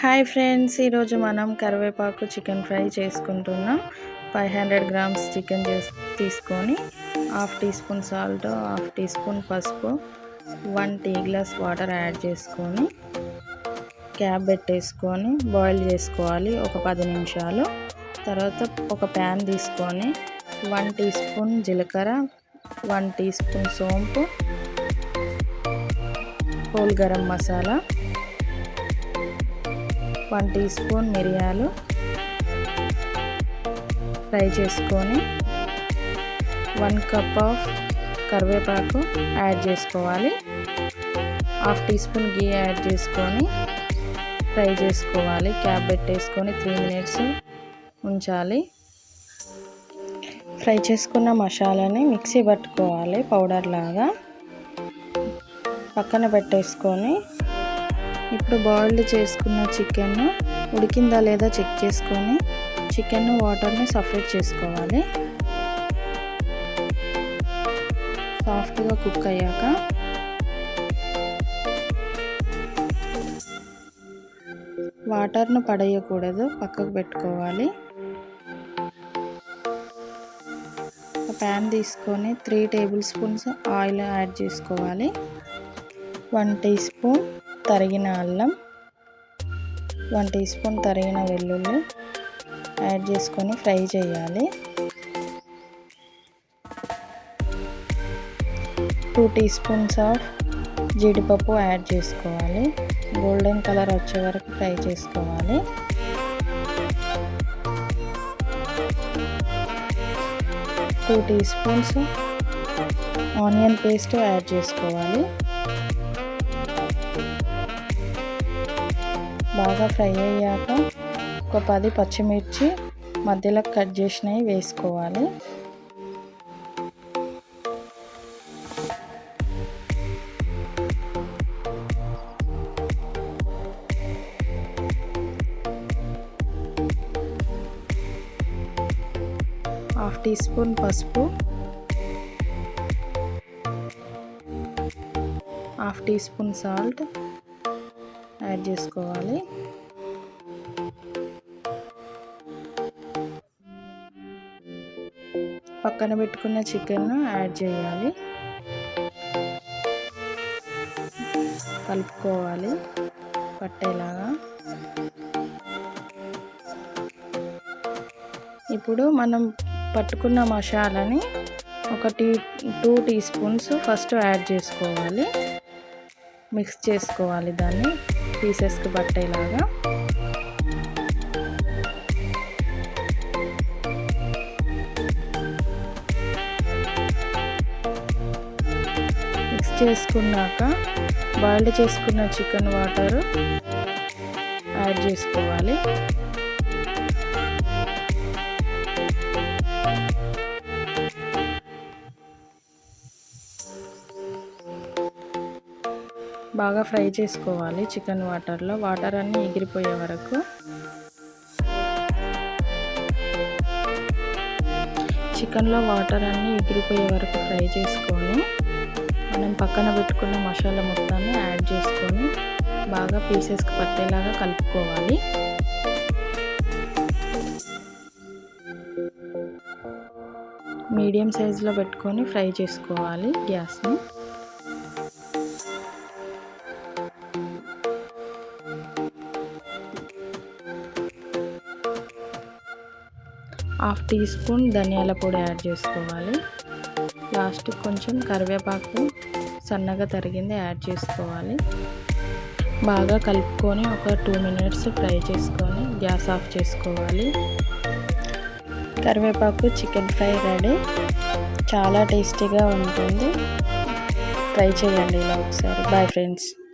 Hi friends ఈరోజు మనం కరివేపాకు చికెన్ ఫ్రై చేసుకుంటున్నాం. ఫైవ్ హండ్రెడ్ గ్రామ్స్ చికెన్ చేసి తీసుకొని half teaspoon salt half teaspoon పసుపు one tea glass water add చేసుకొని క్యాప్ పెట్టేసుకొని బాయిల్ చేసుకోవాలి ఒక పది నిమిషాలు. తర్వాత ఒక ప్యాన్ తీసుకొని వన్ టీ స్పూన్ జీలకర్ర వన్ టీ స్పూన్ సోంపు whole garam masala one teaspoon మిరియాలు ఫ్రై చేసుకొని వన్ కప్ ఆఫ్ కరివేపాకు యాడ్ చేసుకోవాలి. Half teaspoon ghee add చేసుకొని ఫ్రై చేసుకోవాలి. క్యాప్ పెట్టేసుకొని త్రీ మినిట్స్ ఉంచాలి. ఫ్రై చేసుకున్న మసాలాని మిక్సీ పట్టుకోవాలి పౌడర్ లాగా. పక్కన పెట్టేసుకొని ఇప్పుడు బాయిల్డ్ చేసుకున్న చికెన్ ఉడికిందా లేదా చెక్ చేసుకొని చికెన్ వాటర్ని సపరేట్ చేసుకోవాలి. సాఫ్ట్గా కుక్ అయ్యాక వాటర్ను పడేయకూడదు పక్కకు పెట్టుకోవాలి. ప్యాన్ తీసుకొని three tablespoons oil add చేసుకోవాలి. వన్ టీ స్పూన్ తరిగిన అల్లం వన్ టీ స్పూన్ తరిగిన వెల్లుల్లి యాడ్ చేసుకొని ఫ్రై చేయాలి. టూ టీ స్పూన్స్ ఆఫ్ జీడిపప్పు యాడ్ చేసుకోవాలి. గోల్డెన్ కలర్ వచ్చే వరకు ఫ్రై చేసుకోవాలి. Two teaspoons onion paste add చేసుకోవాలి. బాగా ఫ్రై అయ్యాక ఒక పది పచ్చిమిర్చి మధ్యలో కట్ చేసినవి వేసుకోవాలి. హాఫ్ టీ స్పూన్ పసుపు half teaspoon salt add చేసుకోవాలి. పక్కన పెట్టుకున్న చికెన్ను యాడ్ చేయాలి. కలుపుకోవాలి పట్టేలాగా. ఇప్పుడు మనం పట్టుకున్న మసాలాని ఒక tea two teaspoons first add చేసుకోవాలి. మిక్స్ చేసుకోవాలి దాన్ని. పీసెస్కి పట్టేలాగా. మిక్స్ చేసుకున్నాక బాయిల్డ్ చేసుకున్న చికెన్ వాటర్ యాడ్ చేసుకోవాలి. బాగా ఫ్రై చేసుకోవాలి చికెన్ వాటర్లో. వాటర్ అన్నీ ఎగిరిపోయే వరకు. చికెన్లో వాటర్ అన్నీ ఎగిరిపోయే వరకు ఫ్రై చేసుకొని మనం పక్కన పెట్టుకున్న మసాలా మొత్తాన్ని యాడ్ చేసుకొని బాగా పీసెస్కి పట్టేలాగా కలుపుకోవాలి. మీడియం సైజులో పెట్టుకొని ఫ్రై చేసుకోవాలి గ్యాస్ని. హాఫ్ టీ స్పూన్ ధనియాల పొడి యాడ్ చేసుకోవాలి. లాస్ట్ కొంచెం కరివేపాకు సన్నగా తరిగింది యాడ్ చేసుకోవాలి. బాగా కలుపుకొని ఒక టూ మినిట్స్ ఫ్రై చేసుకొని గ్యాస్ ఆఫ్ చేసుకోవాలి. కరివేపాకు చికెన్ ఫ్రై రెడీ. చాలా టేస్టీగా ఉంటుంది. ట్రై చేయండి ఇలా ఒకసారి. Bye friends.